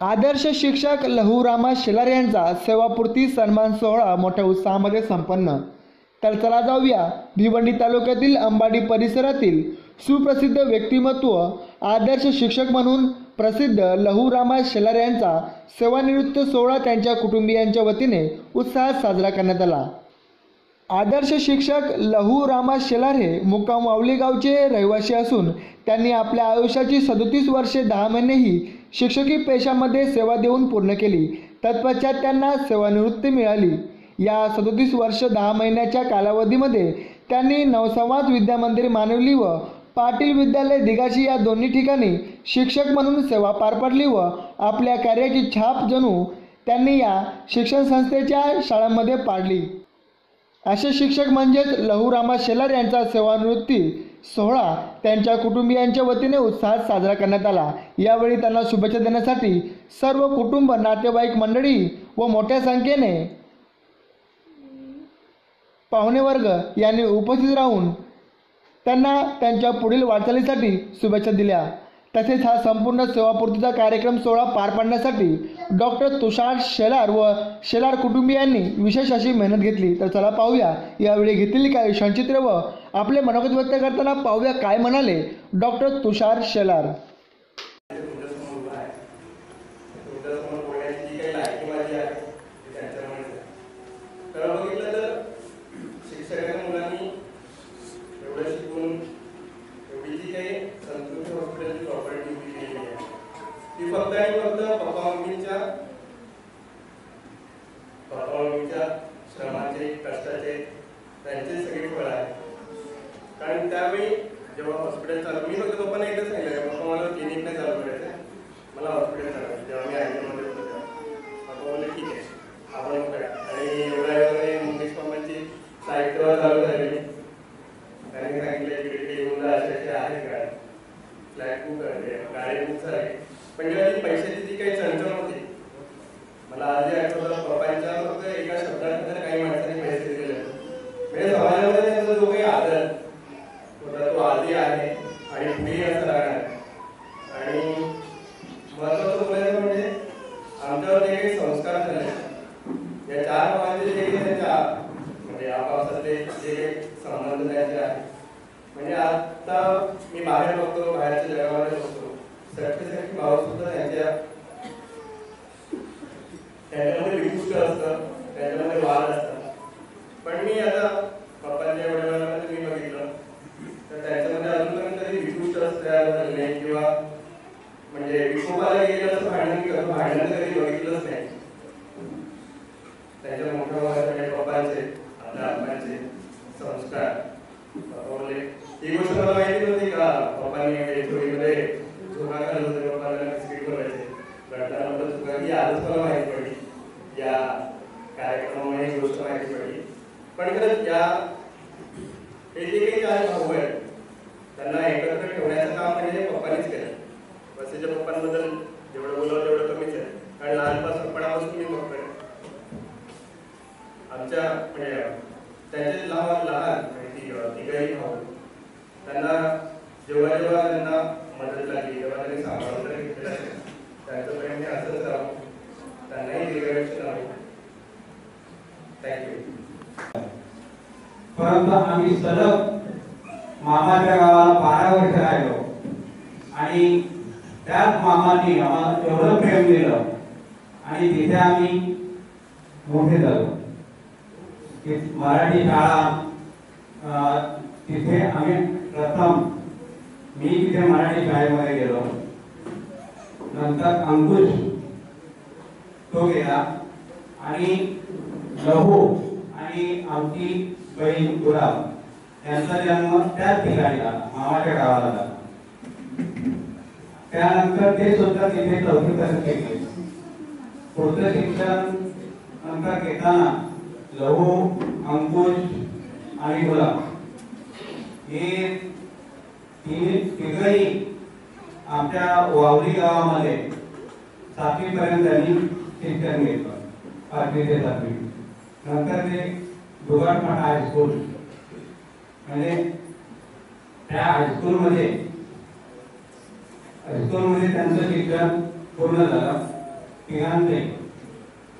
आदर्श शिक्षक लहूरामा शेलार यांचा सेवापूर्ती सन्मान सोहळा मोठ्या उत्साहामध्ये संपन्न. तर चला जाऊया भिवंडी तालुक्यातील अंबाडी परिसरातील सुप्रसिद्ध व्यक्तिमत्व आदर्श शिक्षक म्हणून प्रसिद्ध लहूरामा शेलार यांचा सेवानिवृत्त सोहळा त्यांच्या कुटुंबियांच्या वतीने उत्साहात साजरा करण्यात आला. आदर्श शिक्षक लहू रामा शेलार हे मुक्काम वावली गावचे रहिवासी असून त्यांनी आपल्या आयुष्याची सदोतीस वर्षे दहा महिनेही शिक्षकी पेशामध्ये सेवा देऊन पूर्ण केली. तत्पश्चात त्यांना सेवानिवृत्ती मिळाली. या सदोतीस वर्ष दहा महिन्याच्या कालावधीमध्ये त्यांनी नवसंवाद विद्यामंदिर मानवली व पाटील विद्यालय दिगाशी या दोन्ही ठिकाणी शिक्षक म्हणून सेवा पार पाडली व आपल्या कार्याची छाप जणू त्यांनी या शिक्षण संस्थेच्या शाळांमध्ये पाडली. असे शिक्षक म्हणजेच लहूरामा शेलार यांचा सेवानिवृत्ती सोहळा त्यांच्या कुटुंबियांच्या वतीने उत्साहात साजरा करण्यात आला. यावेळी त्यांना शुभेच्छा देण्यासाठी सर्व कुटुंब नातेवाईक मंडळी व मोठ्या संख्येने पाहुणेवर्ग यांनी उपस्थित राहून त्यांना त्यांच्या पुढील वाटचालीसाठी शुभेच्छा दिल्या. तसेच हा संपूर्ण सेवापूर्तीचा कार्यक्रम सोहळा पार पाडण्यासाठी डॉक्टर तुषार शेलार व शेलार कुटुंबियांनी विशेष अशी मेहनत घेतली. तर चला पाहूया. यावेळी घेतलेली काही क्षणचित्र व आपले मनोगत व्यक्त करताना पाहूया काय म्हणाले डॉक्टर तुषार शेलार तुमच्यासमोर उभा आहे तुमच्यासमोर बोलण्याची जी काही लायकी माझी आहे ती त्यांच्यामुळेच आहे तर बघितलं तर शिक्षकांच्या मुलांनी एवढं शिकून एवढी जी काही संस्कृती हॉस्पिटलची प्रॉपर्टी उभी केलेली आहे ती फक्त आणि फक्त पप्पा मम्मीच्या पप्पा मम्मीच्या श्रमाचे कष्टाचे त्यांचे सगळे फळ आहे कारण त्यावेळी जेव्हा हॉस्पिटल चालू मी फक्त पप्पांना एकच सांगितलं पप्पा मला क्लिनिक नाही चालू करायचं आहे. मला हॉस्पिटल चालवायचं जेव्हा मी आयमध्ये होतो तेव्हा पप्पा बोलले ठीक आहे आपण मग करा आणि एवढ्या वेळामध्ये मुकेश पप्पांची साईट तेव्हा चालू झालेली त्यांनी सांगितलं इकडे इकडे येऊन जा असे असे आहे गाडी फ्लॅट बुक करते गाडी बुक झाली पण जेव्हा ती पैशाची जी काही चणचण होती मला आधी आठवतं पप्पांच्या फक्त एका शब्दानंतर काही माणसांनी पैसे दिले म्हणजे समाजामध्ये त्यांचा जो काही आदर होता तो आधी आहे आणि पुढेही असं राहणार आहे. आणि महत्वाचं बोलायचं म्हणजे आमच्यावर जे काही संस्कार झाले या चार भावांचे जे काही त्यांच्या म्हणजे आपापसातले जे काही संबंध त्यांचे आहेत म्हणजे आता मी बाहेर बघतो बाहेरच्या जगामध्ये बघतो सख्खे सख्खे भाऊ सुद्धा त्यांच्या त्यांच्यामध्ये विकृष्ट असतं त्यांच्यामध्ये वाद असतात पण मी आता पप्पांच्या एवढ्या वेळामध्ये मी बघितलं तर त्यांच्यामध्ये अजूनपर्यंत कधी विकृष्ट असं तयार झालं नाही किंवा म्हणजे विकोपाला गेलं असं भांडण करून भांडण कधी बघितलंच नाही. त्यांच्या मोठ्या भावाचे पप्पांचे आपल्या आप्पांचे संस्कार पप्पा बोलले ही गोष्ट मला माहिती नव्हती का? पप्पांनी चोरीमध्ये चुका करत होते पप्पांना बिस्किट करायचे घटनानंतर चुका ही आजच मला माहिती पडली. या कार्यक्रमामुळे ही गोष्ट माहिती पडली. पण खरंच या हे जे काही चार भाऊ आहेत त्यांना एकत्र ठेवण्याचं काम म्हणजे पप्पांनीच केलं. त्याच्या पप्पांबद्दल जेवढं बोलावं तेवढं कमीच आहे. कारण लहानपणापासून मी बघतोय आमच्या म्हणजे त्यांचे लहान लहान म्हणजे तिघही भाऊ त्यांना जेव्हा जेव्हा त्यांना मदत लागली तेव्हा त्यांनी सांभाळून तर घेतलेलं त्यांचं प्रेम हे असंच राहू. त्यांनाही दीर्घायुष्य राहू थँक्यू परंतु आम्ही सलग मामाच्या गावाला बारा वर्ष राहिलो. आणि त्याच मामाने आम्हाला एवढं प्रेम दिलं आणि तिथे आम्ही मोठे झालो. मराठी शाळा तिथे आम्ही प्रथम मी तिथे मराठी शाळेमध्ये गेलो. नंतर अंकुश तो गेला आणि लहू आणि आमची बहीण गुलाब यांचा जन्म त्याच ठिकाणी झाला मामाच्या गावाला झाला. त्यानंतर ते सुद्धा तिथे चौथीपर्यंत घेतले पुढचं शिक्षण नंतर घेताना लहू अंकुश आणि गुलाब. हे तिघही आमच्या वावरी गावामध्ये सातवीपर्यंत त्यांनी शिक्षण घेतलं. पाचवी ते सातवी. नंतर ते दुगाटपाट हायस्कूल. म्हणजे त्या हायस्कूलमध्ये दोन मध्ये त्यांचा शिक्षण पूर्ण झाला. तिघांचे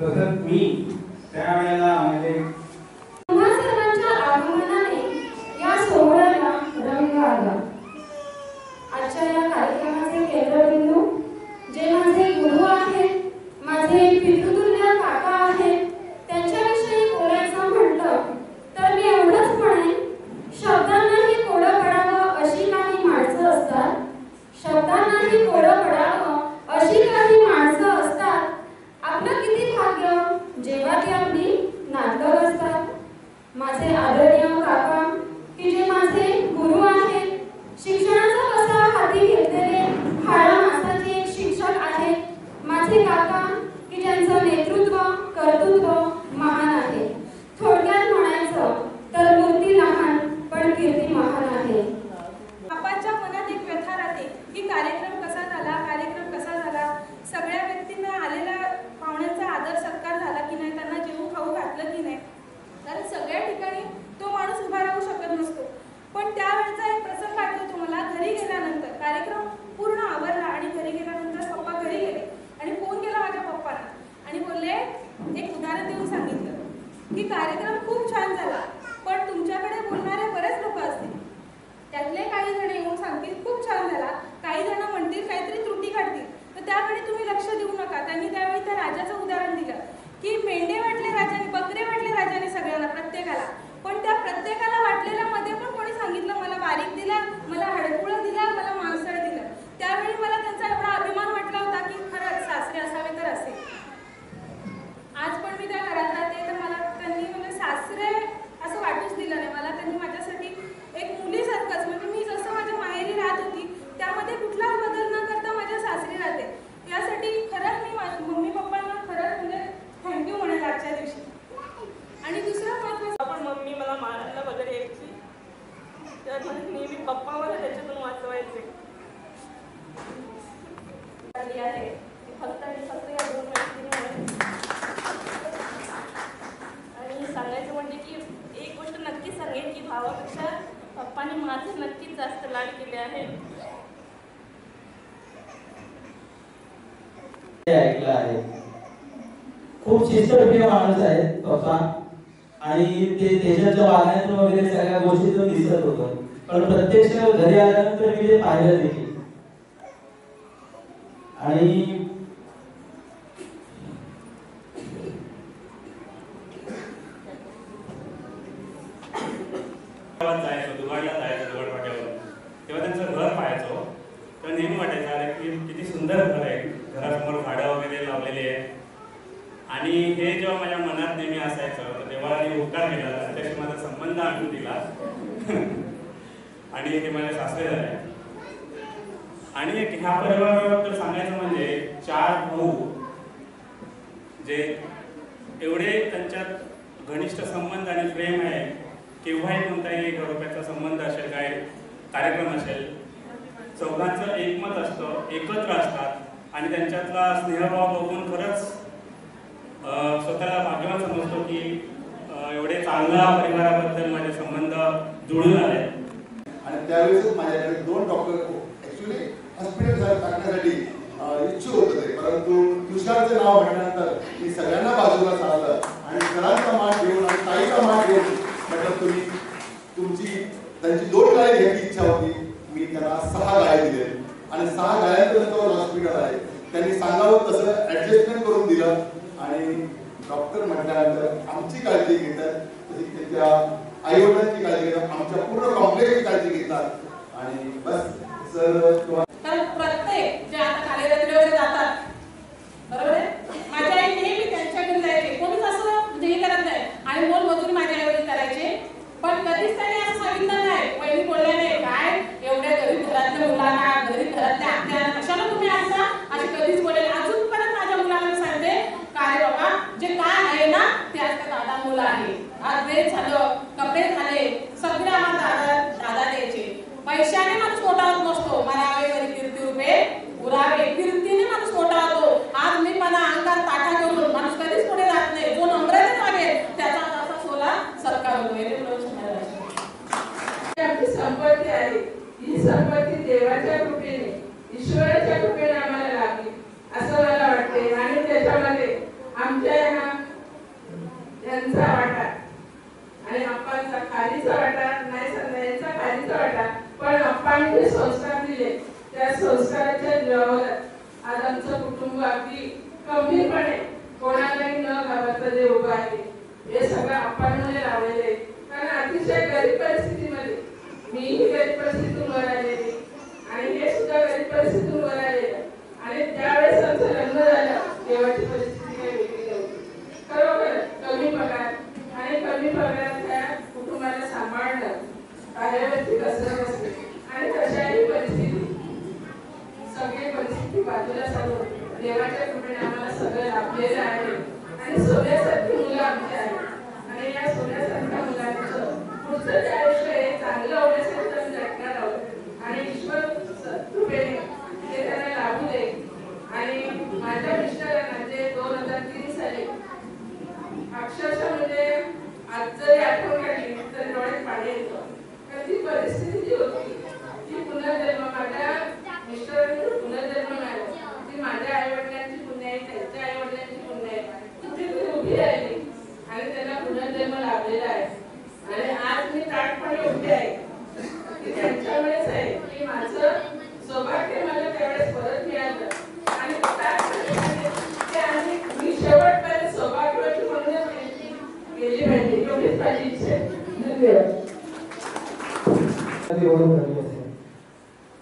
तसंच मी त्यावेळेला म्हणजे आजच्या या कार्यक्रमाचे केंद्रबिंदू जे माझे गुरु आहेत माझे पितृतुल्य काका आहेत त्यांच्याविषयी बोलायचं म्हटलं तर मी एवढंच म्हणेन शब्दांनाही कोडं पडावं अशी काही माणसं असतात शब्दांनाही कोडं पडावं अशी काही माणसं असतात आपलं किती भाग्य? जेव्हा ती आपली नाटक असतात. माझे आदरणीय काका की जे माझे गुरु आहेत शिक्षणाचा कसा हाती घेतलेले हाडा मासाचे एक शिक्षक आहेत. माझे काका की ज्यांचं नेतृत्व कर्तृत्व महान आहे. थोडक्यात म्हणायचं तर मूर्ती लहान पण कीर्ती महान आहे. बापाच्या मनात एक व्यथा राहते. की कार्यक्रम कसा झाला कार्यक्रम कसा झाला सगळ्या व्यक्तींना आलेल्या पाहुण्यांचा आदर सत्कार झाला की नाही त्यांना जेवू खाऊ घातलं की नाही कारण सगळ्या ठिकाणी तो माणूस उभा राहू शकत नसतो पण त्यावेळचा एक प्रसंग आठवतो मला घरी गेल्यानंतर. कार्यक्रम पूर्ण आवरला आणि घरी गेल्यानंतर पप्पा घरी गेले. आणि फोन केला माझ्या पप्पाला आणि बोलले एक उदाहरण देऊन सांगितलं की कार्यक्रम खूप छान झाला पण तुमच्याकडे बोलणारे बरेच लोक असतील त्यातले काही जण येऊन सांगतील खूप छान झाला काही जण म्हणतील काहीतरी त्रुटी काढतील तर त्याकडे तुम्ही लक्ष देऊ नका त्यांनी त्यावेळी त्या राजाचं उदाहरण दिलं की मेंढे वाटले राजाने बकरे वाटले राजाने सगळ्यांना प्रत्येकाला पण त्या प्रत्येकाला वाटलेल्या मध्ये पण कोणी सांगितलं मला बारीक दिला मला हडकुळं दिला मला मांसळ दिलं त्यावेळी मला त्यांचा एवढा अभिमान वाटला होता की खरंच सासरे असावे तर असे आज पण मी त्या घरात राहते तर मला त्यांनी म्हणजे सासरे असं वाटूच दिलं नाही मला त्यांनी माझ्यासाठी एक मुलीसारखंच म्हणजे मी जसं माझ्या माहेरी राहत होती त्यामध्ये कुठलाच बदल न करता माझ्या सासरी राहते यासाठी खरंच मी माझ्या मम्मी पप्पांना खरंच म्हणजे थँक्यू म्हणेल आजच्या दिवशी आणि दुसरं महत्त्वाचं पण मम्मी मला मारायला वगैरे यायची तर मला नेहमी पप्पा मला त्याच्यातून वाचवायचे आली आहे ती फक्त आणि फक्त या दोन मैत्रिणीमुळे आणि सांगायचं म्हणजे की एक गोष्ट नक्कीच सांगेन की भावापेक्षा पप्पाने माझे जास्त लाड केले आहे ऐकलं आहे. खूप शिस्तप्रिय माणूस आहे पप्पा. आणि ते त्याच्या वागण्यातून वगैरे सगळ्या गोष्टीतून दिसत होतं. पण प्रत्यक्ष घरी आल्यानंतर मी ते पाहिलं देखील. आणि गावात जायचो दुगाडला जायचो दुगाड फाट्यावर तेव्हा त्यांचं घर पाहायचो तेव्हा नेहमी वाटायचं अरे की किती सुंदर घर आहे घरासमोर झाडं वगैरे लावलेली आहे आणि हे जेव्हा माझ्या मनात नेहमी असायचं तर तेव्हा मी उपकार केला त्याच्याशी माझा संबंध आणून दिला. आणि ते माझ्या सासरे झाले. आणि एक ह्या परिवाराबद्दल सांगायचं म्हणजे चार भाऊ जे एवढे त्यांच्यात घनिष्ठ संबंध आणि प्रेम आहे केव्हाही कोणताही घरोप्याचा संबंध असेल काय कार्यक्रम असेल चौघांचं एकमत असतं एकत्र असतात आणि त्यांच्यातला स्नेहभाव बघून खरंच स्वतःला भाग्यवान समजतो की एवढे चांगल्या परिवाराबद्दल माझे संबंध जुळून आले. आणि त्यावेळेस माझ्याकडे दोन डॉक्टर ऍक्च्युली हॉस्पिटल टाकण्यासाठी इच्छुक होते ते परंतु तुषारचं नाव म्हटल्यानंतर मी सगळ्यांना बाजूला चालवलं आणि सरांचा मान घेऊन आणि ताईचा मान घेऊन म्हटलं तुम्ही तुमची त्यांची दोन गाळे घ्यायची इच्छा होती. मी त्यांना सहा गाळे दिले आणि सहा गाळ्यांपर्यंत हॉस्पिटल आहे. त्यांनी सांगावं तसं ऍडजस्टमेंट करून दिलं. आणि डॉक्टर म्हटल्यानंतर आमची काळजी घेतात तशी त्यांच्या आई वडिलांची काळजी घेतात आमच्या पूर्ण कॉम्प्लेक्सची काळजी घेतात. आणि बस सर तर प्रत्येक जे आता कार्यरत वगैरे जातात बरोबर आहे? आई नेहमी त्यांच्याकडे जायचे. कोणीच असं म्हणजे हे करत नाही. आणि मोलमजुरी माझ्या संपत्ती आहे. ही संपत्ती देवाच्या कृपेने ईश्वराच्या कृपेने आम्हाला लागली. असं मला वाटते. आणि त्याच्यामध्ये आमच्या ह्या यांचा वाटा. आणि अप्पांचा खालीचा वाटा नाही यांचा खालीचा वाटा. पण अप्पांनी जे संस्कार दिले त्या संस्काराच्या जीवावर आज आमचं कुटुंब अगदी कमीपणे कोणालाही न घाबरता जे उभं आहे हे सगळं अप्पांमुळे लावलेले कारण अतिशय गरीब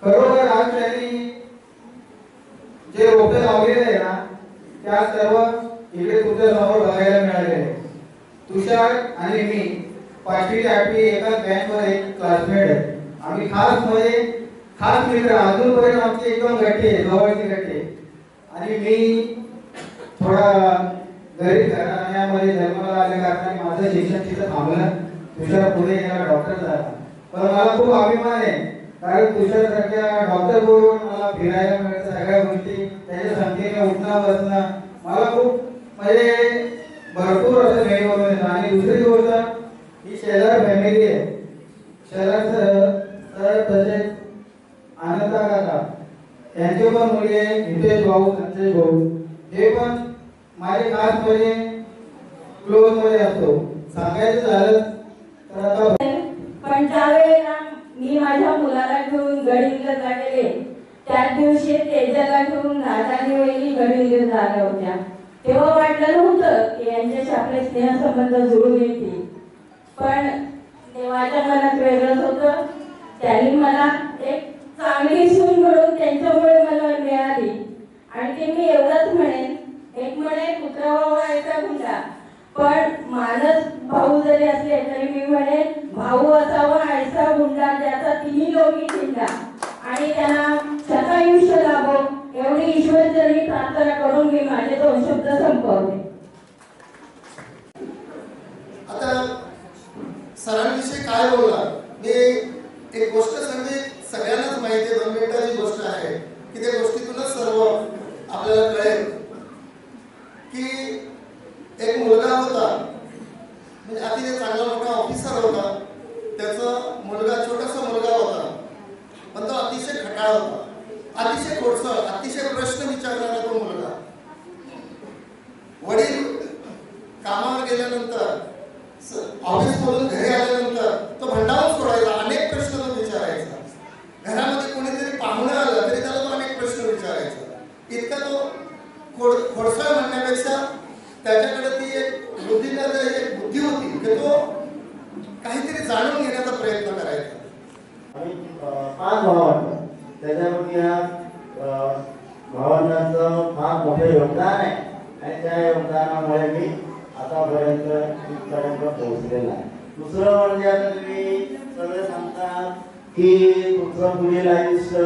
खरोखर आज त्यांनी जे रोपे लावलेले आहे ना त्या सर्व इकडे तुमच्यासमोर बघायला मिळालेले आहे. तुषार आणि मी पाचवी आठवी एकाच बँक वर एक क्लासमेट आहे. आम्ही खासमध्ये खास मित्र अजूनपर्यंत आमची एकदम गट्टी आहे जवळची गट्टी आणि मी थोडा गरीब घराण्यामध्ये जन्माला आल्या कारणाने माझं शिक्षण तिथं थांबलं. तुषार पुढे गेला डॉक्टर झाला. पण मला खूप अभिमान आहे. कारण तुषार सारख्या डॉक्टर बरोबर मला फिरायला मिळायचं सगळ्या गोष्टी. त्याच्या संख्येने उठणं बसणं मला खूप म्हणजे भरपूर असं मेळवून येतं. आणि दुसरी गोष्ट ही शेजार फॅमिली आहे. शेजार सर तसेच आनंदा काका त्यांचे पण मुले हितेश भाऊ संजय भाऊ. हे पण माझे खास म्हणजे क्लोजमध्ये असतो. सांगायचं झालं तर आता पण ज्यावेळेला मी माझ्या मुलाला घेऊन गडिंगला गेले त्याच दिवशी तेजाला घेऊन राजाने वहिनी गडिंगला झाल्या होत्या. तेव्हा वाटलं नव्हतं की यांच्याशी आपले स्नेहसंबंध जुळून येतील. पण माझ्या मनात वेगळंच होतं. त्यांनी मला एक चांगली सून मिळून त्यांच्यामुळे मला मिळाली. आणि ते मी एवढंच म्हणेन. एक म्हणे कुत्रा व्हावा याचा गुंडा पण माणस भाऊ जरी असले तरी मी म्हणे भाऊ असावा ऐसा गुंडा ज्याचा तिन्ही लोकी चिंडा आणि त्यांना आयुष्य लाभो एवढी ईश्वर जरी प्रार्थना करून मी माझे दोन शब्द संपवले. आता सरांविषयी काय बोलणार? मी एक गोष्ट सांगते सगळ्यांनाच माहिती आहे दोन मिनिटाची गोष्ट आहे की त्या गोष्टीतूनच सर्व आपल्याला कळेल की एक मुलगा होता. म्हणजे अतिशय चांगला मोठा ऑफिसर होता. त्याचा मुलगा छोटासा मुलगा होता. पण तो अतिशय खटाळ होता. अतिशय खोडसळ अतिशय प्रश्न विचारणारा तो मुलगा. वडील कामावर गेल्यानंतर ऑफिस मधून घरी आल्यानंतर तो भंडारा सोडायचा अनेक प्रश्न तो विचारायचा घरामध्ये कोणीतरी पाहुणे आलं तरी त्याला तो अनेक प्रश्न विचारायचा इतका तो खोड खोडसाळ म्हणण्यापेक्षा त्याच्याकडे ती एक बुद्धीला एक बुद्धी होती की तो काहीतरी जाणून घेण्याचा प्रयत्न करायचा आणि अं, पाच भाव वाटतात त्याच्यामध्ये या अं, भावंडांचं फार मोठं योगदान आहे आणि त्या योगदानामुळे मी आतापर्यंत इथपर्यंत पोहोचलेला आहे. दुसरं म्हणजे आता तुम्ही सगळे सांगता की तुमचं पुढील आयुष्य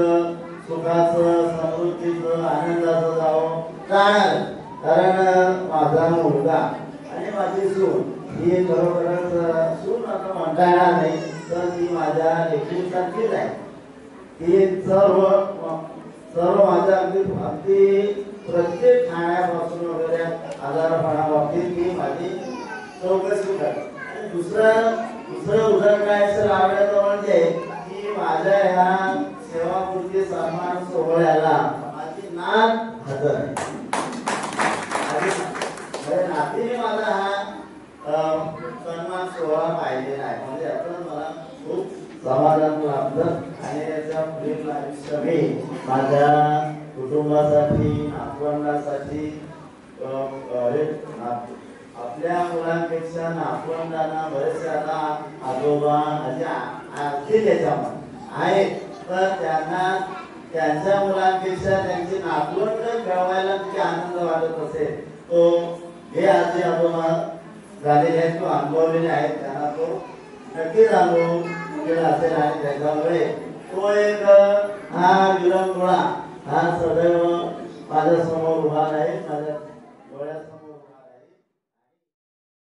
सुखाचं समृद्धीचं आनंदाचं जावं जाणार. कारण माझा मुलगा आणि माझी सून ही खरोखरच सून असं म्हणता येणार नाही तर ती माझ्या लेखीसारखीच आहे. ती सर्व सर्व माझ्या अगदी अगदी प्रत्येक खाण्यापासून वगैरे आजारपणाबाबतीत ती माझी चौकशी करते आणि दुसरं दुसरं उदाहरण काय सर आवडायचं म्हणजे की माझ्या ह्या सेवापूर्ती सन्मान सोहळ्याला माझी नात हजर आहे माझी म्हणजे नातीने माझा हा सन्मान सोहळा पाहिलेला आहे म्हणजे यातून मला खूप समाधान लाभलं आणि याच्या पुढील आयुष्य मी माझ्या कुटुंबासाठी नातवंडासाठी अ, अरे, आपल्या मुलांपेक्षा नातवंडांना बरेचसे आता आजोबा अशा असतील याच्यामध्ये आहेत. तर त्यांना त्यांच्या मुलांपेक्षा त्यांची नातवंड खेळवायला किती आनंद वाटत असेल. तो हे आजी आजोबा झालेले आहेत तो अनुभवलेले आहेत. त्यांना तो नक्कीच अनुभव केला असेल आणि त्याच्यामुळे तो एक हा विरंगुळा हा सदैव माझ्यासमोर उभा आहे माझ्या डोळ्यात